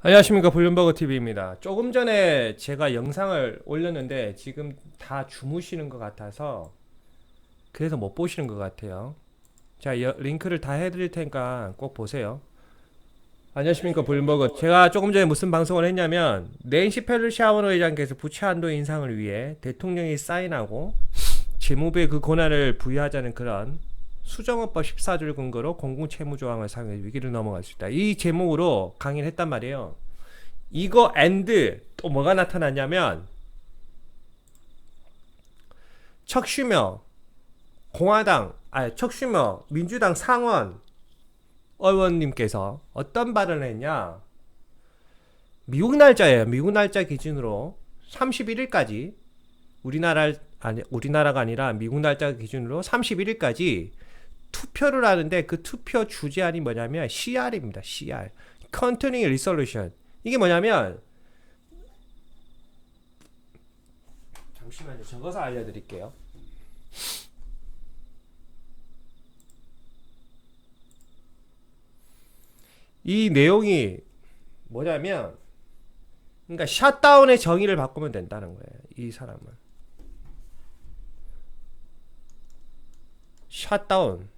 안녕하십니까 볼륨버거 TV입니다. 조금 전에 제가 영상을 올렸는데 지금 다 주무시는 것 같아서 그래서 못 보시는 것 같아요. 자 여- 링크를 다 해드릴 테니까 꼭 보세요. 안녕하십니까 볼륨버거. 제가 조금 전에 무슨 방송을 했냐면 낸시 펠로시 하원 의장께서 부채 한도 인상을 위해 대통령이 사인하고 재무부에 그 권한을 부여하자는 그런 수정헌법 14조를 근거로 공공채무조항을 사용해 위기를 넘어갈 수 있다. 이 제목으로 강의를 했단 말이에요. 이거 앤드 또 뭐가 나타났냐면 척슈머 공화당 아 척슈머 민주당 상원 의원님께서 어떤 발언을 했냐? 미국 날짜예요. 미국 날짜 기준으로 31일까지 우리나라 아니 우리나라가 아니라 미국 날짜 기준으로 31일까지 투표를 하는데 그 투표 주제안이 뭐냐면 CR입니다. CR. Continuing Resolution. 이게 뭐냐면 잠시만요. 적어서 알려드릴게요. 이 내용이 뭐냐면 그러니까 샷다운의 정의를 바꾸면 된다는 거예요. 이 사람은 샷다운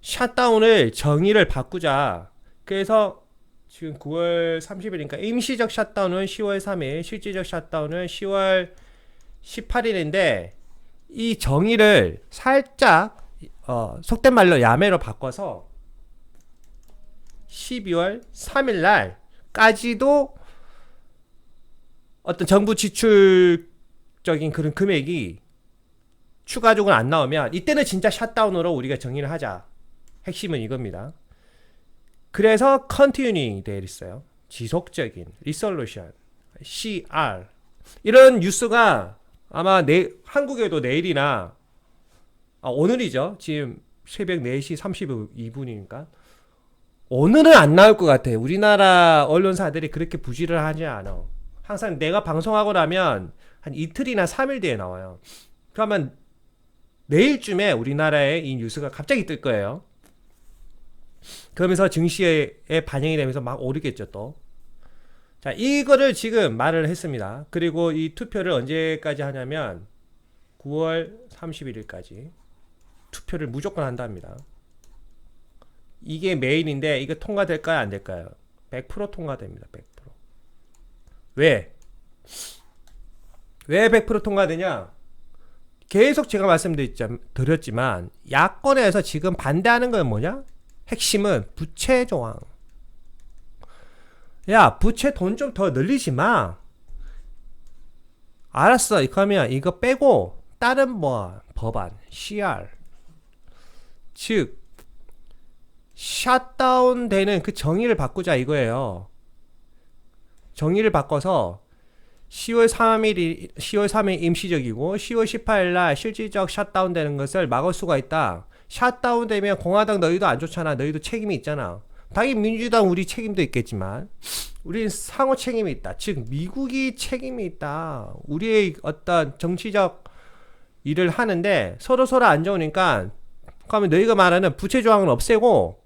샷다운을 정의를 바꾸자. 그래서 지금 9월 30일이니까 임시적 샷다운은 10월 3일, 실질적 샷다운은 10월 18일인데 이 정의를 살짝 어, 속된 말로 야매로 바꿔서 12월 3일 날까지도 어떤 정부 지출적인 그런 금액이 추가적으로 안 나오면 이때는 진짜 샷다운으로 우리가 정의를 하자. 핵심은 이겁니다. 그래서 continuing 되어 있어요. 지속적인 resolution CR 이런 뉴스가 아마 내 한국에도 내일이나 아, 오늘이죠. 지금 새벽 4시 32분이니까 오늘은 안 나올 것 같아요. 우리나라 언론사들이 그렇게 부지를 하지 않아. 항상 내가 방송하고 나면 한 이틀이나 3일 뒤에 나와요. 그러면 내일쯤에 우리나라에 이 뉴스가 갑자기 뜰 거예요. 그러면서 증시에 반영이 되면서 막 오르겠죠, 또. 자, 이거를 지금 말을 했습니다. 그리고 이 투표를 언제까지 하냐면 9월 31일까지 투표를 무조건 한답니다. 이게 메인인데 이거 통과될까요, 안 될까요? 100% 통과됩니다. 100%. 왜? 왜 100% 통과되냐? 계속 제가 말씀드렸지만 야권에서 지금 반대하는 건 뭐냐? 핵심은 부채 조항. 야, 부채 돈 좀 더 늘리지 마. 알았어. 그러면 이거 빼고 다른 뭐 법안 CR 즉 샷다운 되는 그 정의를 바꾸자 이거예요. 정의를 바꿔서 10월 3일이 10월 3일 임시적이고 10월 18일 날 실질적 샷다운 되는 것을 막을 수가 있다. 샷다운 되면 공화당 너희도 안 좋잖아. 너희도 책임이 있잖아. 당연히 민주당 우리 책임도 있겠지만 우리는 상호 책임이 있다. 즉 미국이 책임이 있다. 우리의 어떤 정치적 일을 하는데 서로 서로 안 좋으니까 그러면 너희가 말하는 부채 조항을 없애고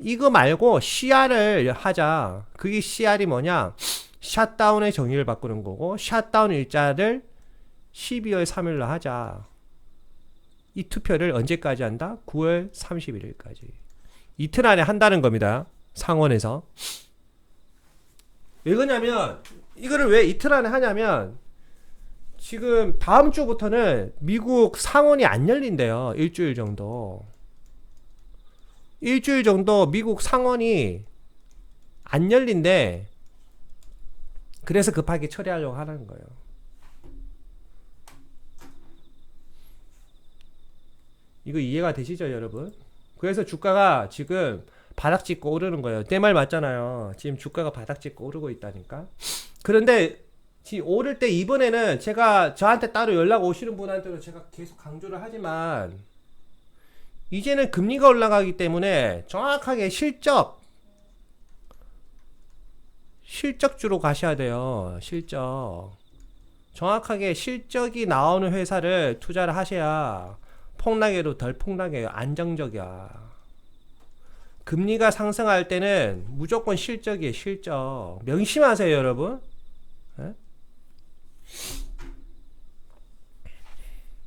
이거 말고 CR을 하자. 그게 CR이 뭐냐? 샷다운의 정의를 바꾸는 거고 샷다운 일자를 12월 3일로 하자. 이 투표를 언제까지 한다? 9월 31일까지. 이틀 안에 한다는 겁니다. 상원에서. 왜 그러냐면 이거를 왜 이틀 안에 하냐면 지금 다음 주부터는 미국 상원이 안 열린대요. 일주일 정도. 일주일 정도 미국 상원이 안 열린대. 그래서 급하게 처리하려고 하는 거예요. 이거 이해가 되시죠, 여러분? 그래서 주가가 지금 바닥 찍고 오르는 거예요. 내 말 맞잖아요. 지금 주가가 바닥 찍고 오르고 있다니까. 그런데 지금 오를 때 이번에는 제가 저한테 따로 연락 오시는 분한테도 제가 계속 강조를 하지만 이제는 금리가 올라가기 때문에 정확하게 실적 실적주로 가셔야 돼요. 실적. 정확하게 실적이 나오는 회사를 투자를 하셔야 폭락에도 덜 폭락해요. 안정적이야. 금리가 상승할 때는 무조건 실적이에요, 실적. 명심하세요, 여러분. 예?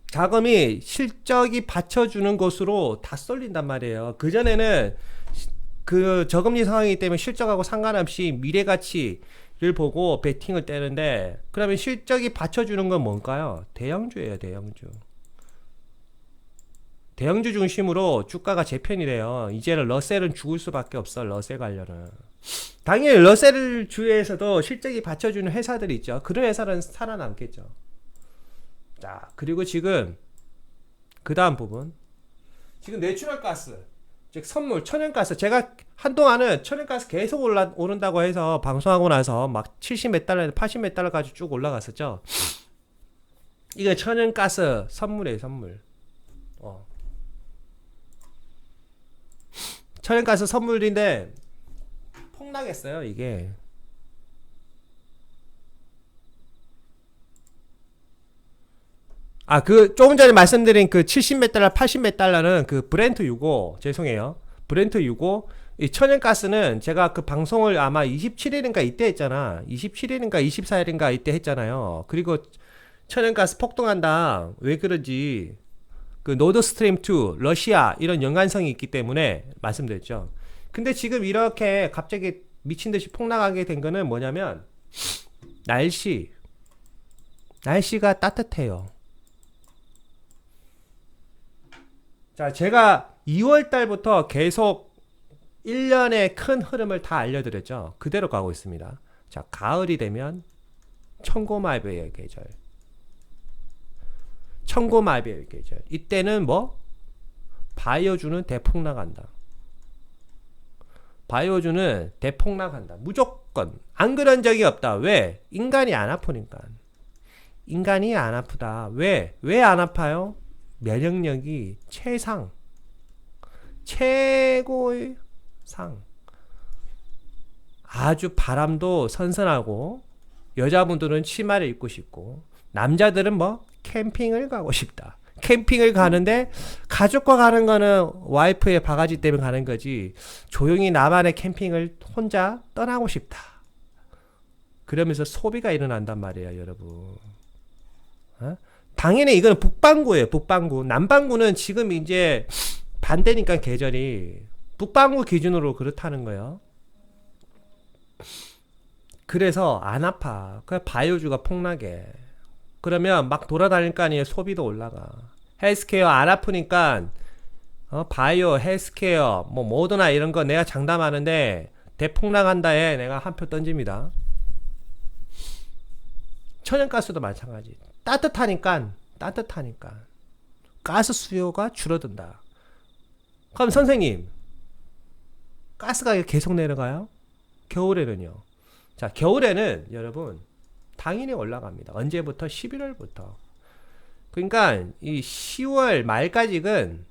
자금이 실적이 받쳐주는 것으로 다 쏠린단 말이에요. 그전에는 시- 그 저금리 상황이기 때문에 실적하고 상관없이 미래 가치를 보고 베팅을 떼는데 그러면 실적이 받쳐주는 건 뭔가요? 대형주예요, 대형주. 대형주 중심으로 주가가 재편이래요. 이제는 러셀은 죽을 수밖에 없어. 러셀 관련은. 당연히 러셀 주에서도 실적이 받쳐주는 회사들이 있죠. 그런 회사는 살아남겠죠. 자, 그리고 지금 그 다음 부분. 지금 내추럴 가스, 즉 선물, 천연가스. 제가 한동안은 천연가스 계속 올라 오른다고 해서 방송하고 나서 막 70몇 달러, 80몇 달러까지 쭉 올라갔었죠. 이게 천연가스 선물이에요, 선물. 어. 천연가스 선물인데 폭락했어요, 이게. 아, 그 조금 전에 말씀드린 그 70몇 달러, 80몇 달러는 그 브렌트 유고 죄송해요. 브렌트 유고 이 천연가스는 제가 그 방송을 아마 27일인가 이때 했잖아. 27일인가 24일인가 이때 했잖아요. 그리고 천연가스 폭등한다. 왜 그러지? 그 노드 스트림 2, 러시아 이런 연관성이 있기 때문에 말씀드렸죠. 근데 지금 이렇게 갑자기 미친 듯이 폭락하게 된 거는 뭐냐면 날씨 날씨가 따뜻해요. 자, 제가 2월 달부터 계속 1년의 큰 흐름을 다 알려드렸죠. 그대로 가고 있습니다. 자, 가을이 되면 청고마비의 계절. 청고마비의 계절. 이때는 뭐? 바이오주는 대폭락한다. 바이오주는 대폭락한다. 무조건. 안 그런 적이 없다. 왜? 인간이 안 아프니까. 인간이 안 아프다. 왜? 왜 안 아파요? 면역력이 최상. 최고의 상. 아주 바람도 선선하고 여자분들은 치마를 입고 싶고 남자들은 뭐 캠핑을 가고 싶다. 캠핑을 가는데 가족과 가는 거는 와이프의 바가지 때문에 가는 거지. 조용히 나만의 캠핑을 혼자 떠나고 싶다. 그러면서 소비가 일어난단 말이에요, 여러분. 어? 당연히 이거는 북반구예요, 북반구. 남반구는 지금 이제 반대니까 계절이 북반구 기준으로 그렇다는 거예요. 그래서 안 아파. 그 바이오주가 폭락해. 그러면 막 돌아다닐 거 아니에요. 소비도 올라가. 헬스케어 안 아프니까 어, 바이오, 헬스케어, 뭐 모더나 이런 거 내가 장담하는데 대폭락한다에 내가 한 표 던집니다. 천연가스도 마찬가지. 따뜻하니까 따뜻하니까 가스 수요가 줄어든다. 그럼 선생님 가스 가격 계속 내려가요? 겨울에는요. 자, 겨울에는 여러분 당연히 올라갑니다. 언제부터? 11월부터. 그러니까 이 10월 말까지는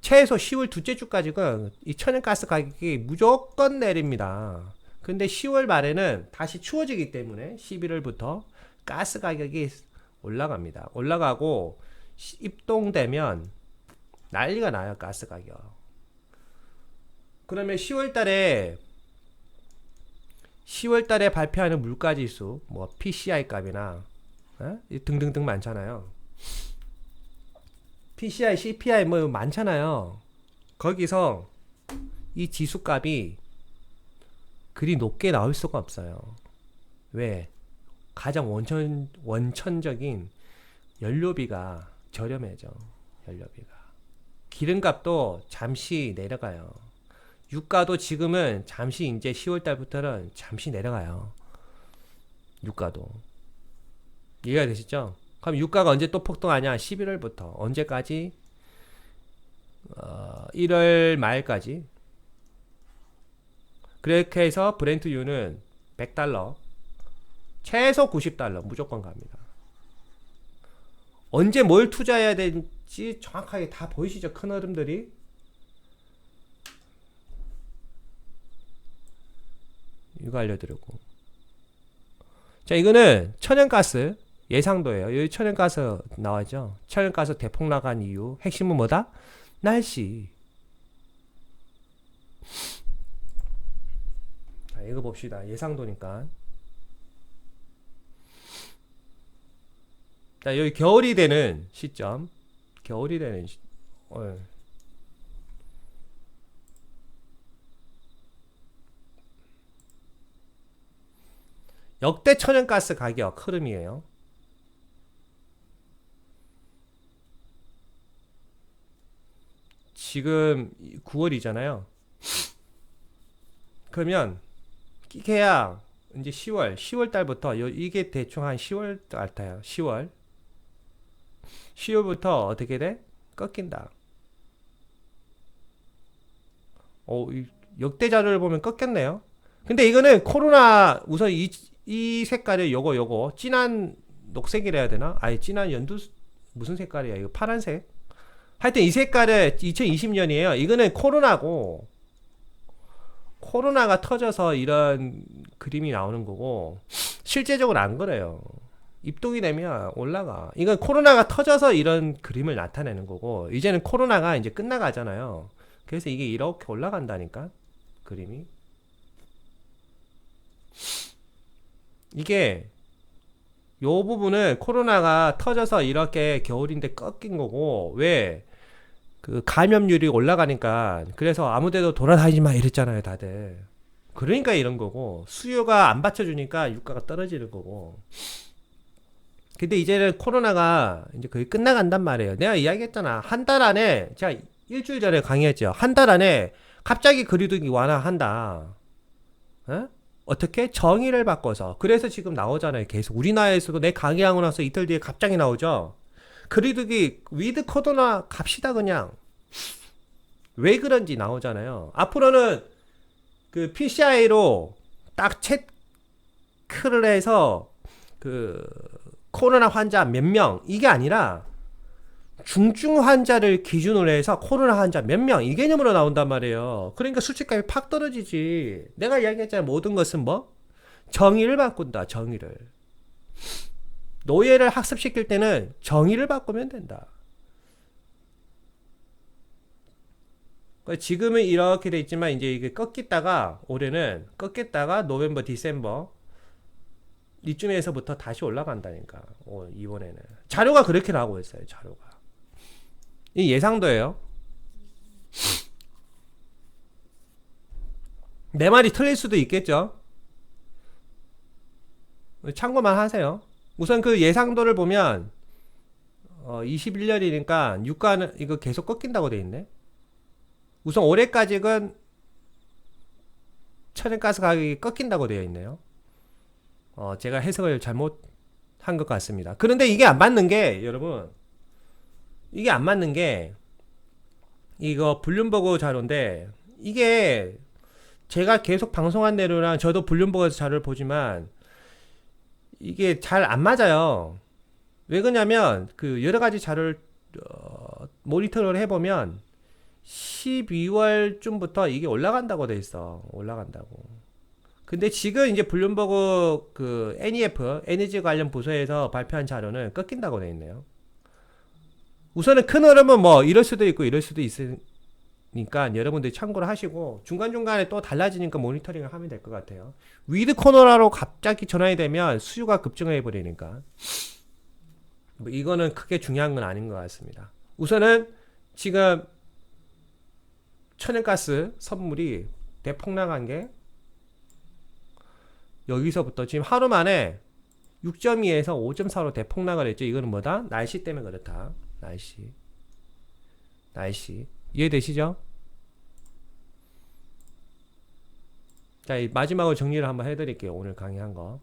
최소 10월 둘째 주까지는 이 천연가스 가격이 무조건 내립니다. 근데 10월 말에는 다시 추워지기 때문에 11월부터 가스 가격이 올라갑니다. 올라가고 시- 입동되면 난리가 나요, 가스 가격. 그러면 10월 달에 10월 달에 발표하는 물가 지수, 뭐 PCI 값이나 어? 이 등등등 많잖아요. PCI, CPI 뭐 많잖아요. 거기서 이 지수 값이 그리 높게 나올 수가 없어요. 왜? 가장 원천 원천적인 연료비가 저렴해져. 연료비가. 기름값도 잠시 내려가요. 유가도 지금은 잠시 이제 10월 달부터는 잠시 내려가요. 유가도. 이해가 되시죠? 그럼 유가가 언제 또 폭등하냐? 11월부터. 언제까지? 어, 1월 말까지. 그렇게 해서 브렌트 유는 100달러. 최소 90달러 무조건 갑니다. 언제 뭘 투자해야 될지 정확하게 다 보이시죠? 큰 흐름들이. 이거 알려드리고 자 이거는 천연가스 예상도예요. 여기 천연가스 나와죠. 천연가스 대폭 나간 이유 핵심은 뭐다? 날씨. 자 이거 봅시다. 예상도니까. 자 여기 겨울이 되는 시점. 겨울이 되는 시, 어. 역대 천연가스 가격 흐름이에요. 지금 9월이잖아요. 그러면 끼케야 이제 10월, 10월 달부터 요 이게 대충 한 10월 같아요. 10월. 10월부터 어떻게 돼? 꺾인다. 어, 이 역대 자료를 보면 꺾였네요. 근데 이거는 코로나 우선 이, 이 색깔이 요거 요거 진한 녹색이라 해야 되나? 아니 진한 연두 무슨 색깔이야? 이거 파란색? 하여튼 이 색깔은 2020년이에요. 이거는 코로나고 코로나가 터져서 이런 그림이 나오는 거고 실제적으로 안 그래요. 입동이 되면 올라가. 이건 코로나가 터져서 이런 그림을 나타내는 거고 이제는 코로나가 이제 끝나가잖아요. 그래서 이게 이렇게 올라간다니까 그림이. 이게 요 부분은 코로나가 터져서 이렇게 겨울인데 꺾인 거고 왜 그 감염률이 올라가니까 그래서 아무데도 돌아다니지 마 이랬잖아요 다들. 그러니까 이런 거고 수요가 안 받쳐주니까 유가가 떨어지는 거고. 근데 이제는 코로나가 이제 거의 끝나간단 말이에요. 내가 이야기했잖아. 한 달 안에 제가 일주일 전에 강의했죠. 한 달 안에 갑자기 거리두기 완화한다. 어? 어떻게 정의를 바꿔서 그래서 지금 나오잖아요 계속. 우리나라에서도 내 강의하고 나서 이틀 뒤에 갑자기 나오죠? 그리두기 위드 코로나 갑시다 그냥. 왜 그런지 나오잖아요. 앞으로는 그 PCI로 딱 체크를 해서 그 코로나 환자 몇 명 이게 아니라 중증 환자를 기준으로 해서 코로나 환자 몇 명 이 개념으로 나온단 말이에요. 그러니까 수치값이 팍 떨어지지. 내가 이야기했잖아. 모든 것은 뭐 정의를 바꾼다. 정의를. 노예를 학습시킬 때는 정의를 바꾸면 된다. 그러니까 지금은 이렇게 돼 있지만 이제 이게 꺾였다가 올해는 꺾였다가 노벰버, 디셈버 이쯤에서부터 다시 올라간다니까. 오, 이번에는 자료가 그렇게 나오고 있어요. 자료가. 이 예상도예요. 내 말이 틀릴 수도 있겠죠. 참고만 하세요. 우선 그 예상도를 보면 어, 21년이니까 유가는 이거 계속 꺾인다고 돼 있네. 우선 올해까지는 천연가스 가격이 꺾인다고 되어 있네요. 어, 제가 해석을 잘못 한 것 같습니다. 그런데 이게 안 맞는 게 여러분 이게 안 맞는 게 이거 블룸버그 자료인데 이게 제가 계속 방송한 내로랑 저도 블룸버그 자료를 보지만 이게 잘 안 맞아요. 왜 그러냐면 그 여러 가지 자료를 어, 모니터를 해보면 12월쯤부터 이게 올라간다고 돼 있어. 올라간다고. 근데 지금 이제 블룸버그 그 NEF 에너지 관련 부서에서 발표한 자료는 꺾인다고 돼 있네요. 우선은 큰 흐름은 뭐 이럴 수도 있고 이럴 수도 있으니까 여러분들이 참고를 하시고 중간중간에 또 달라지니까 모니터링을 하면 될 것 같아요. 위드 코너라로 갑자기 전환이 되면 수요가 급증해 버리니까 뭐 이거는 크게 중요한 건 아닌 것 같습니다. 우선은 지금 천연가스 선물이 대폭락한 게 여기서부터 지금 하루 만에 6.2에서 5.4로 대폭락을 했죠. 이거는 뭐다? 날씨 때문에 그렇다. 날씨. 날씨. 이해되시죠? 자, 마지막으로 정리를 한번 해드릴게요. 오늘 강의한 거.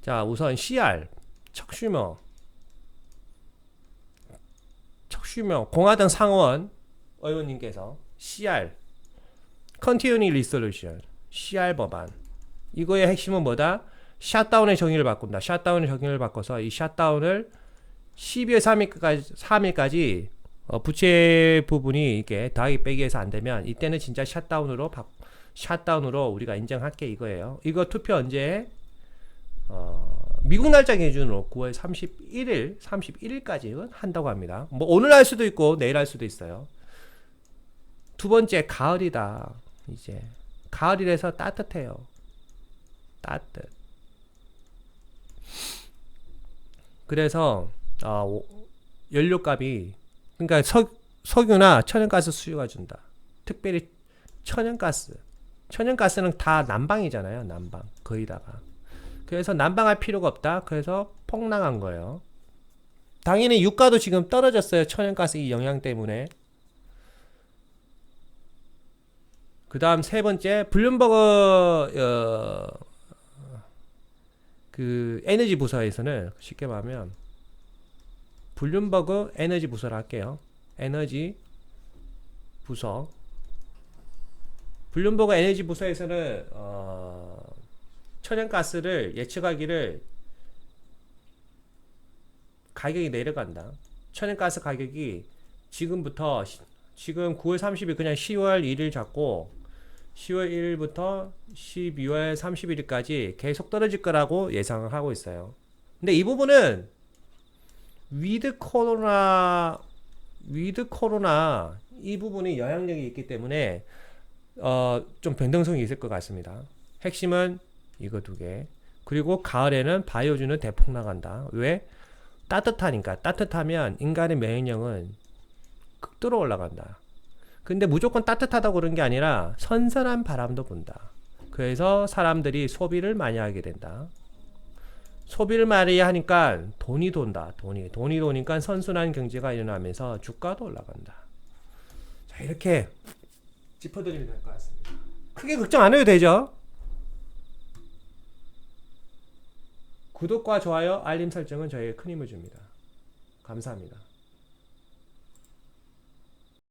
자, 우선 CR, 척슈머, 척슈머, 공화당 상원 의원님께서 CR, Continuing Resolution, CR 법안. 이거의 핵심은 뭐다? 샷다운의 정의를 바꾼다. 샷다운의 정의를 바꿔서 이 샷다운을 12월 3일까지, 3일까지 어, 부채 부분이 이게 더하기 빼기해서 안 되면 이때는 진짜 샷다운으로 바, 샷다운으로 우리가 인정할게 이거예요. 이거 투표 언제? 어, 미국 날짜 기준으로 9월 31일, 31일까지 한다고 합니다. 뭐 오늘 할 수도 있고 내일 할 수도 있어요. 두 번째 가을이다. 이제 가을이라서 따뜻해요. 따뜻. 그래서 어, 오- 연료값이 그러니까 석, 석유나 천연가스 수요가 준다. 특별히 천연가스. 천연가스는 다 난방이잖아요. 난방 거의 다가. 그래서 난방할 필요가 없다. 그래서 폭락한 거예요. 당연히 유가도 지금 떨어졌어요. 천연가스 이 영향 때문에. 그 다음 세 번째, 블룸버그, 어, 그, 에너지 부서에서는 쉽게 말하면, 블룸버그 에너지 부서를 할게요. 에너지 부서. 블룸버그 에너지 부서에서는, 어, 천연가스를 예측하기를 가격이 내려간다. 천연가스 가격이 지금부터 시- 지금 9월 30일 그냥 10월 1일 잡고 10월 1일부터 12월 31일까지 계속 떨어질 거라고 예상을 하고 있어요. 근데 이 부분은 위드 코로나 위드 코로나 이 부분이 영향력이 있기 때문에 어, 좀 변동성이 있을 것 같습니다. 핵심은 이거 두 개. 그리고 가을에는 바이오주는 대폭 나간다. 왜? 따뜻하니까. 따뜻하면 인간의 면역력은 극도로 올라간다. 근데 무조건 따뜻하다고 그런 게 아니라 선선한 바람도 분다. 그래서 사람들이 소비를 많이 하게 된다. 소비를 많이 하니까 돈이 돈다. 돈이. 돈이 도니까 선순환 경제가 일어나면서 주가도 올라간다. 자, 이렇게 짚어드리면 될 것 같습니다. 크게 걱정 안 해도 되죠? 구독과 좋아요, 알림 설정은 저에게 큰 힘을 줍니다. 감사합니다.